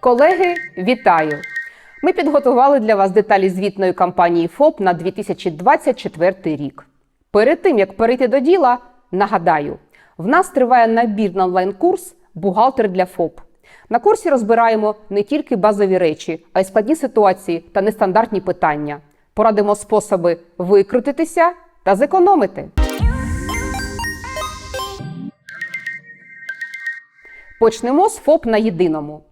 Колеги, вітаю! Ми підготували для вас деталі звітної кампанії ФОП на 2024 рік. Перед тим як перейти до діла, нагадаю, в нас триває набір на онлайн-курс Бухгалтер для ФОП. На курсі розбираємо не тільки базові речі, а й складні ситуації та нестандартні питання. Порадимо способи викрутитися та зекономити. Почнемо з ФОП на єдиному.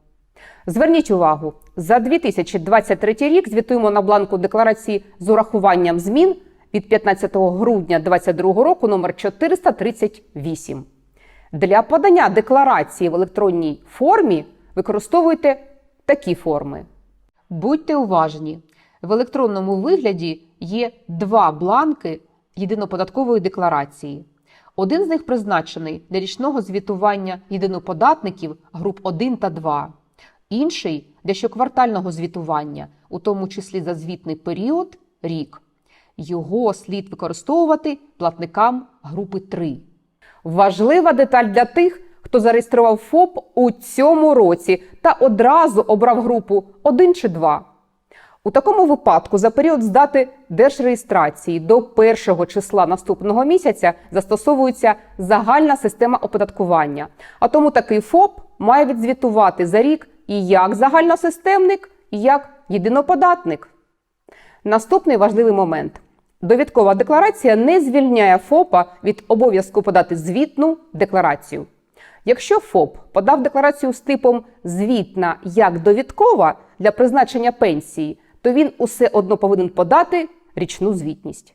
Зверніть увагу, за 2023 рік звітуємо на бланку декларації з урахуванням змін від 15 грудня 2022 року номер 438. Для подання декларації в електронній формі використовуйте такі форми. Будьте уважні, в електронному вигляді є два бланки єдиноподаткової декларації. Один з них призначений для річного звітування єдиноподатників груп 1 та 2, інший для щоквартального звітування, у тому числі за звітний період рік. Його слід використовувати платникам групи 3. Важлива деталь для тих, хто зареєстрував ФОП у цьому році та одразу обрав групу 1 чи 2. У такому випадку за період з дати держреєстрації до першого числа наступного місяця застосовується загальна система оподаткування. А тому такий ФОП має відзвітувати за рік і як загальносистемник, і як єдиноподатник. Наступний важливий момент. Довідкова декларація не звільняє ФОПа від обов'язку подати звітну декларацію. Якщо ФОП подав декларацію з типом звітна як довідкова для призначення пенсії, то він усе одно повинен подати річну звітність.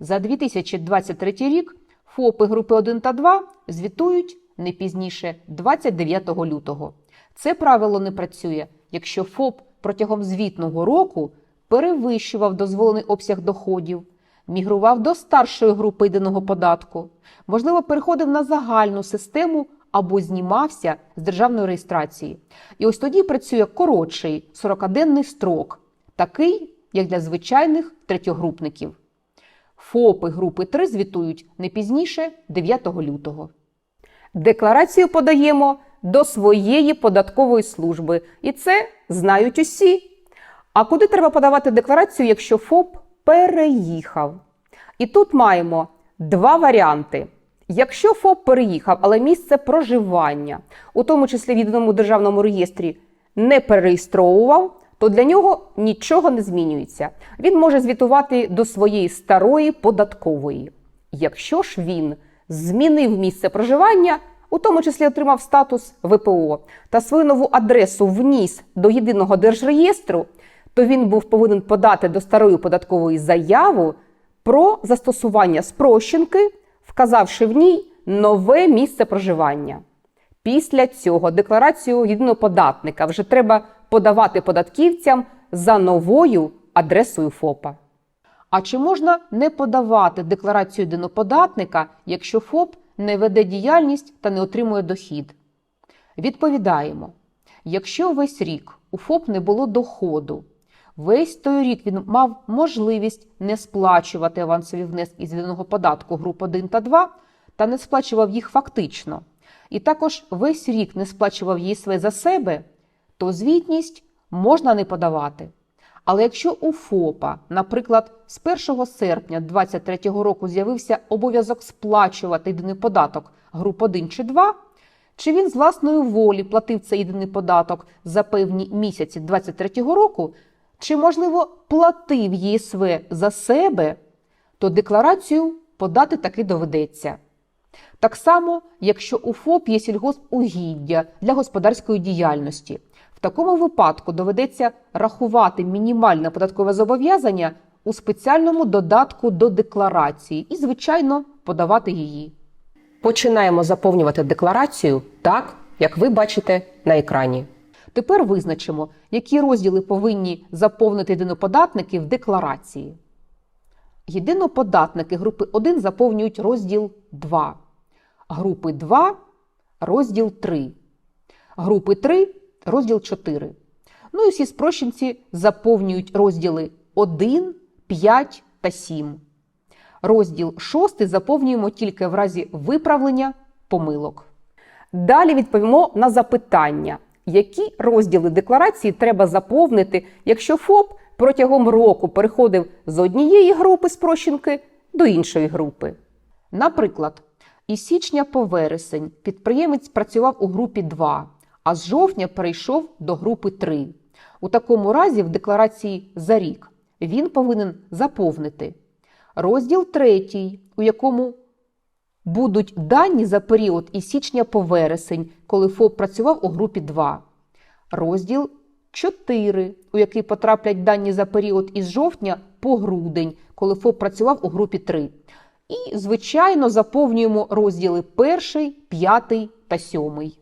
За 2023 рік ФОПи групи 1 та 2 звітують не пізніше 29 лютого. Це правило не працює, якщо ФОП протягом звітного року перевищував дозволений обсяг доходів, мігрував до старшої групи єдиного податку, можливо, переходив на загальну систему або знімався з державної реєстрації. І ось тоді працює коротший 40-денний строк, такий, як для звичайних третьогрупників. ФОПи групи 3 звітують не пізніше 9 лютого. Декларацію подаємо до своєї податкової служби, і це знають усі. А куди треба подавати декларацію, якщо ФОП переїхав? І тут маємо два варіанти. Якщо ФОП переїхав, але місце проживання, у тому числі в єдиному державному реєстрі, не перереєстровував, то для нього нічого не змінюється. Він може звітувати до своєї старої податкової. Якщо ж він змінив місце проживання, у тому числі отримав статус ВПО та свою нову адресу вніс до єдиного держреєстру, то він був повинен подати до старої податкової заяву про застосування спрощенки, вказавши в ній нове місце проживання. Після цього декларацію єдиноподатника вже треба подавати податківцям за новою адресою ФОПа. А чи можна не подавати декларацію єдиноподатника, якщо ФОП не веде діяльність та не отримує дохід? Відповідаємо: якщо весь рік у ФОП не було доходу, весь той рік він мав можливість не сплачувати авансові внески з єдиного податку груп 1 та 2 та не сплачував їх фактично, і також весь рік не сплачував ЄСВ за себе, то звітність можна не подавати. Але якщо у ФОПа, наприклад, з 1 серпня 2023 року з'явився обов'язок сплачувати єдиний податок груп 1 чи 2, чи він з власної волі платив цей єдиний податок за певні місяці 2023 року, чи, можливо, платив ЄСВ за себе, то декларацію подати таки доведеться. Так само, якщо у ФОП є сільгоспугіддя для господарської діяльності. В такому випадку доведеться рахувати мінімальне податкове зобов'язання у спеціальному додатку до декларації і, звичайно, подавати її. Починаємо заповнювати декларацію так, як ви бачите на екрані. Тепер визначимо, які розділи повинні заповнити єдиноподатники в декларації. Єдиноподатники групи 1 заповнюють розділ 2, групи 2 розділ 3, групи 3 розділ 4. Ну і всі спрощенці заповнюють розділи 1, 5 та 7. Розділ 6 заповнюємо тільки в разі виправлення помилок. Далі відповімо на запитання, які розділи декларації треба заповнити, якщо ФОП протягом року переходив з однієї групи спрощенки до іншої групи. Наприклад, із січня по вересень підприємець працював у групі 2, а з жовтня перейшов до групи 3. У такому разі в декларації за рік він повинен заповнити розділ 3, у якому будуть дані за період із січня по вересень, коли ФОП працював у групі 2. Розділ 4, у який потраплять дані за період із жовтня по грудень, коли ФОП працював у групі 3. І, звичайно, заповнюємо розділи 1, 5 та 7.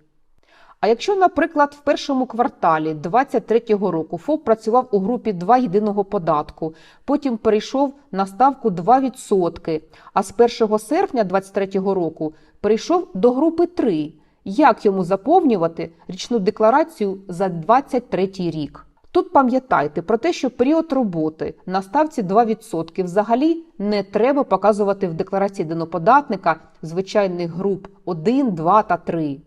А якщо, наприклад, в першому кварталі 2023 року ФОП працював у групі 2 єдиного податку, потім перейшов на ставку 2%, а з 1 серпня 2023 року перейшов до групи 3, як йому заповнювати річну декларацію за 2023 рік? Тут пам'ятайте про те, що період роботи на ставці 2% взагалі не треба показувати в декларації деноподатника звичайних груп 1, 2 та 3.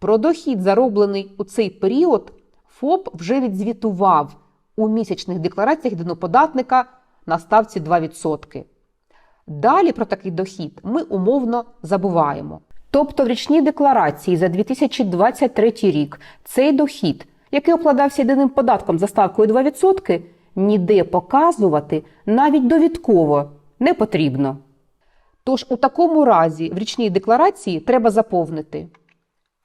Про дохід, зароблений у цей період, ФОП вже відзвітував у місячних деклараціях деноподатника на ставці 2%. Далі про такий дохід ми умовно забуваємо. Тобто в річній декларації за 2023 рік цей дохід, який обкладався єдиним податком за ставкою 2%, ніде показувати навіть довідково не потрібно. Тож у такому разі в річній декларації треба заповнити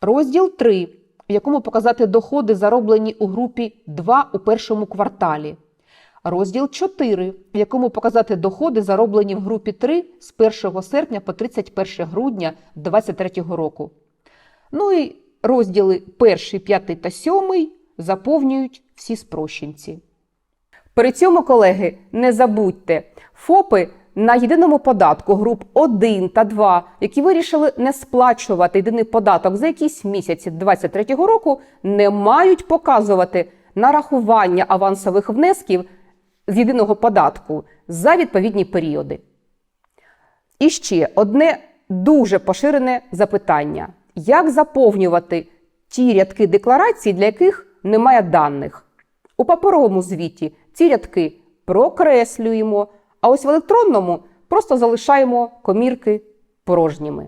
розділ 3, в якому показати доходи, зароблені у групі 2 у першому кварталі. Розділ 4, в якому показати доходи, зароблені в групі 3 з 1 серпня по 31 грудня 2023 року. Ну і розділи 1, 5 та 7 заповнюють всі спрощенці. При цьому, колеги, не забудьте, ФОПи на єдиному податку груп 1 та 2, які вирішили не сплачувати єдиний податок за якісь місяці 2023 року, не мають показувати нарахування авансових внесків з єдиного податку за відповідні періоди. І ще одне дуже поширене запитання: як заповнювати ті рядки декларації, для яких немає даних? У паперовому звіті ці рядки прокреслюємо, а ось в електронному просто залишаємо комірки порожніми.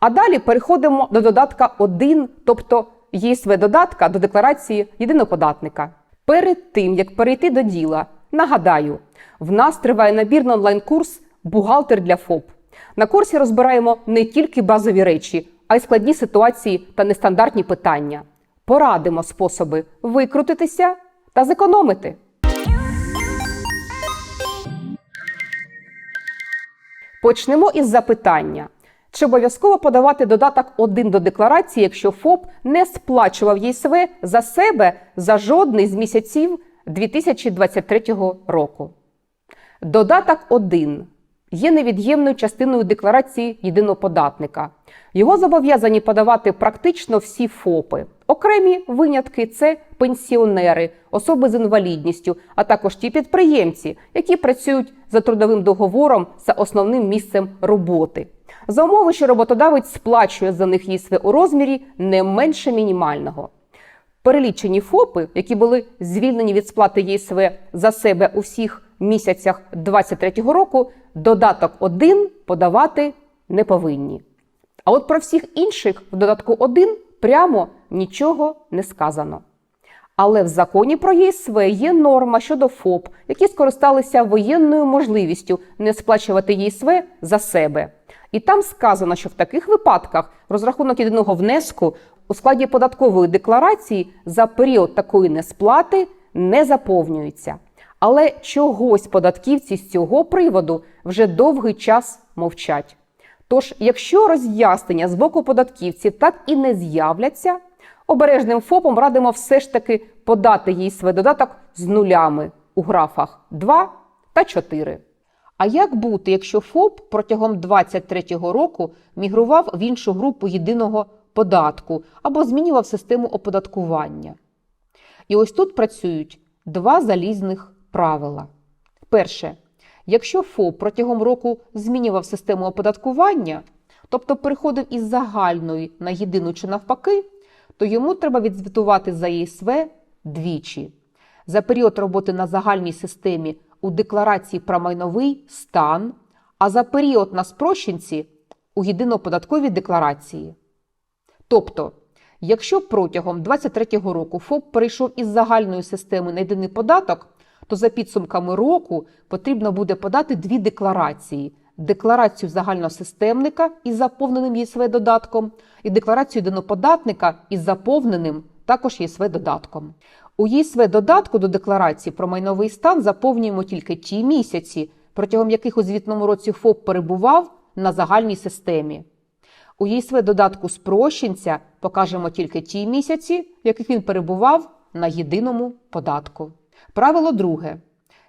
А далі переходимо до додатка 1, тобто ЄСВ додатка до декларації єдиноподатника. Перед тим, як перейти до діла, нагадаю, в нас триває набір на онлайн-курс Бухгалтер для ФОП. На курсі розбираємо не тільки базові речі, а й складні ситуації та нестандартні питання. Порадимо способи викрутитися та зекономити. Почнемо із запитання. Чи обов'язково подавати додаток 1 до декларації, якщо ФОП не сплачував ЄСВ за себе за жодний з місяців 2023 року? Додаток 1 є невід'ємною частиною декларації єдиноподатника. Його зобов'язані подавати практично всі ФОПи. Окремі винятки це пенсіонери, особи з інвалідністю, а також ті підприємці, які працюють за трудовим договором за основним місцем роботи. За умови, що роботодавець сплачує за них ЄСВ у розмірі не менше мінімального. Перелічені ФОПи, які були звільнені від сплати ЄСВ за себе у всіх місяцях 2023 року, додаток 1 подавати не повинні. А от про всіх інших в додатку 1 прямо нічого не сказано. Але в законі про ЄСВ є норма щодо ФОП, які скористалися воєнною можливістю не сплачувати ЄСВ за себе. І там сказано, що в таких випадках розрахунок єдиного внеску у складі податкової декларації за період такої несплати не заповнюється. Але чогось податківці з цього приводу вже довгий час мовчать. Тож, якщо роз'яснення з боку податківців так і не з'являться, обережним ФОПом радимо все ж таки подати їй свій додаток з нулями у графах 2 та 4. А як бути, якщо ФОП протягом 2023 року мігрував в іншу групу єдиного податку або змінював систему оподаткування? І ось тут працюють два залізних правила. Перше, якщо ФОП протягом року змінював систему оподаткування, тобто переходив із загальної на єдину чи навпаки, то йому треба відзвітувати за ЄСВ двічі. За період роботи на загальній системі у декларації про майновий стан, а за період на спрощенці у єдиноподатковій декларації. Тобто, якщо протягом 2023 року ФОП перейшов із загальної системи на єдиний податок, то за підсумками року потрібно буде подати дві декларації: декларацію загальносистемника із заповненим ЄСВ додатком і декларацію єдиноподатника із заповненим також ЄСВ додатком. У ЄСВ додатку до декларації про майновий стан заповнюємо тільки ті місяці, протягом яких у звітному році ФОП перебував на загальній системі. У ЄСВ додатку спрощенця покажемо тільки ті місяці, в яких він перебував на єдиному податку. Правило друге.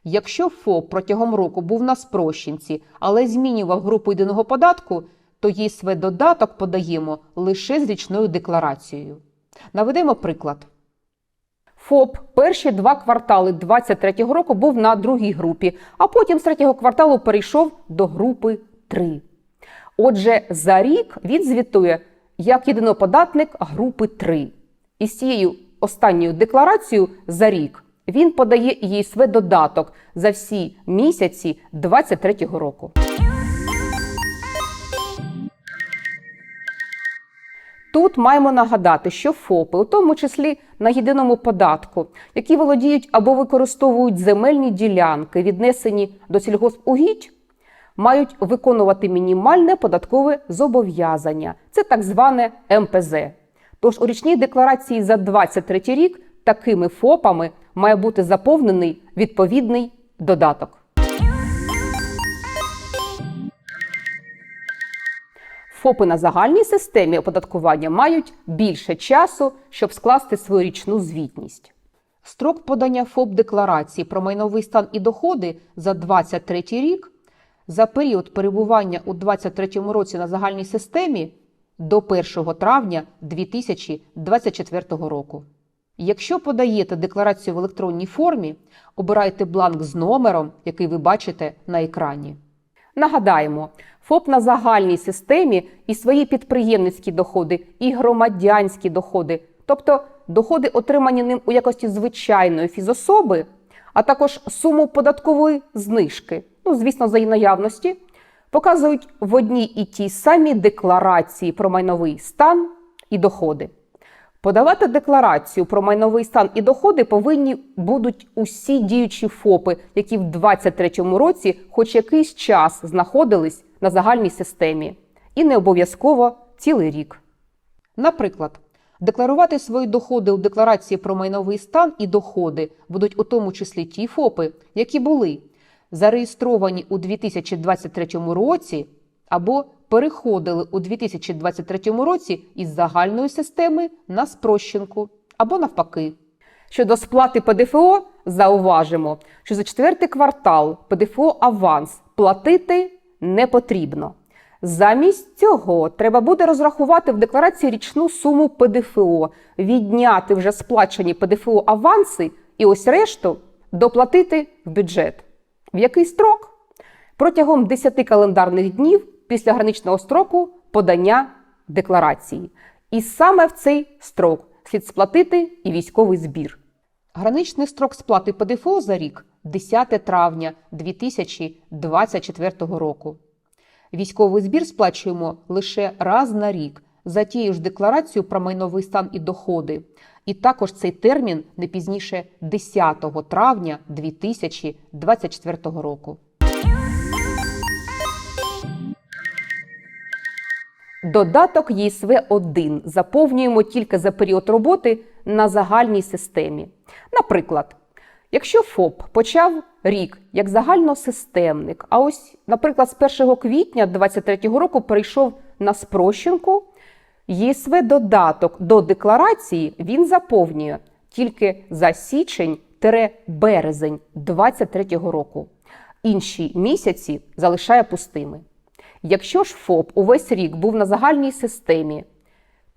Якщо ФОП протягом року був на спрощенці, але змінював групу єдиного податку, то ЄСВ додаток подаємо лише з річною декларацією. Наведемо приклад. ФОП перші два квартали 2023 року був на другій групі, а потім з третього кварталу перейшов до групи 3. Отже, за рік він звітує як єдиноподатник групи 3. І з цією останньою декларацією за рік він подає ЄСВ додаток за всі місяці 2023 року. Тут маємо нагадати, що ФОПи, у тому числі на єдиному податку, які володіють або використовують земельні ділянки, віднесені до сільгоспугідь, мають виконувати мінімальне податкове зобов'язання. Це так зване МПЗ. Тож у річній декларації за 2023 рік такими ФОПами має бути заповнений відповідний додаток. ФОПи на загальній системі оподаткування мають більше часу, щоб скласти свою річну звітність. Строк подання ФОП декларації про майновий стан і доходи за 2023 рік за період перебування у 2023 році на загальній системі до 1 травня 2024 року. Якщо подаєте декларацію в електронній формі, обирайте бланк з номером, який ви бачите на екрані. Нагадаємо, ФОП на загальній системі і свої підприємницькі доходи, і громадянські доходи, тобто доходи, отримані ним у якості звичайної фізособи, а також суму податкової знижки, ну, звісно, за її наявності, показують в одній і тій самій декларації про майновий стан і доходи. Подавати декларацію про майновий стан і доходи повинні будуть усі діючі ФОПи, які в 2023 році хоч якийсь час знаходились на загальній системі, і не обов'язково цілий рік. Наприклад, декларувати свої доходи у декларації про майновий стан і доходи будуть у тому числі ті ФОПи, які були зареєстровані у 2023 році або переходили у 2023 році із загальної системи на спрощенку або навпаки. Щодо сплати ПДФО, зауважимо, що за четвертий квартал ПДФО аванс платити не потрібно. Замість цього треба буде розрахувати в декларації річну суму ПДФО, відняти вже сплачені ПДФО аванси і ось решту доплатити в бюджет. В який строк? Протягом 10 календарних днів після граничного строку подання декларації. І саме в цей строк слід сплатити і військовий збір. Граничний строк сплати ПДФО за рік 10 травня 2024 року. Військовий збір сплачуємо лише раз на рік за тією ж декларацією про майновий стан і доходи. І також цей термін не пізніше 10 травня 2024 року. Додаток ЄСВ-1 заповнюємо тільки за період роботи на загальній системі. Наприклад, якщо ФОП почав рік як загальносистемник, а ось, наприклад, з 1 квітня 2023 року перейшов на спрощенку, ЄСВ-додаток до декларації він заповнює тільки за січень-березень 2023 року. Інші місяці залишає пустими. Якщо ж ФОП увесь рік був на загальній системі,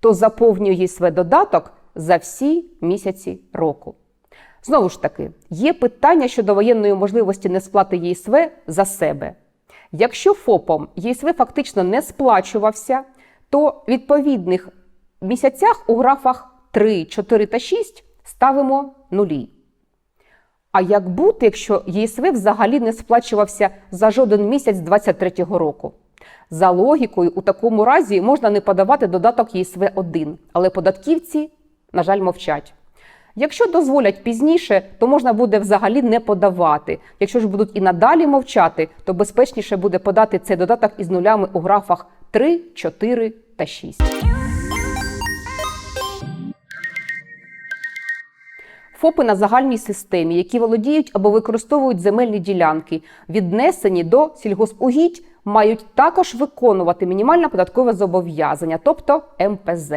то заповнює ЄСВ додаток за всі місяці року. Знову ж таки, є питання щодо воєнної можливості несплати ЄСВ за себе. Якщо ФОПом ЄСВ фактично не сплачувався, то в відповідних місяцях у графах 3, 4 та 6 ставимо нулі. А як бути, якщо ЄСВ взагалі не сплачувався за жоден місяць 2023 року? За логікою, у такому разі можна не подавати додаток ЄСВ 1, але податківці, на жаль, мовчать. Якщо дозволять пізніше, то можна буде взагалі не подавати. Якщо ж будуть і надалі мовчати, то безпечніше буде подати цей додаток із нулями у графах 3, 4 та 6. ФОПи на загальній системі, які володіють або використовують земельні ділянки, віднесені до сільгоспугідь, мають також виконувати мінімальне податкове зобов'язання, тобто МПЗ.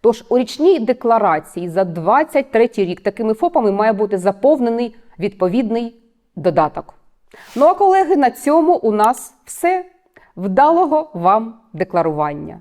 Тож у річній декларації за 23 рік такими ФОПами має бути заповнений відповідний додаток. Ну а колеги, на цьому у нас все. Вдалого вам декларування!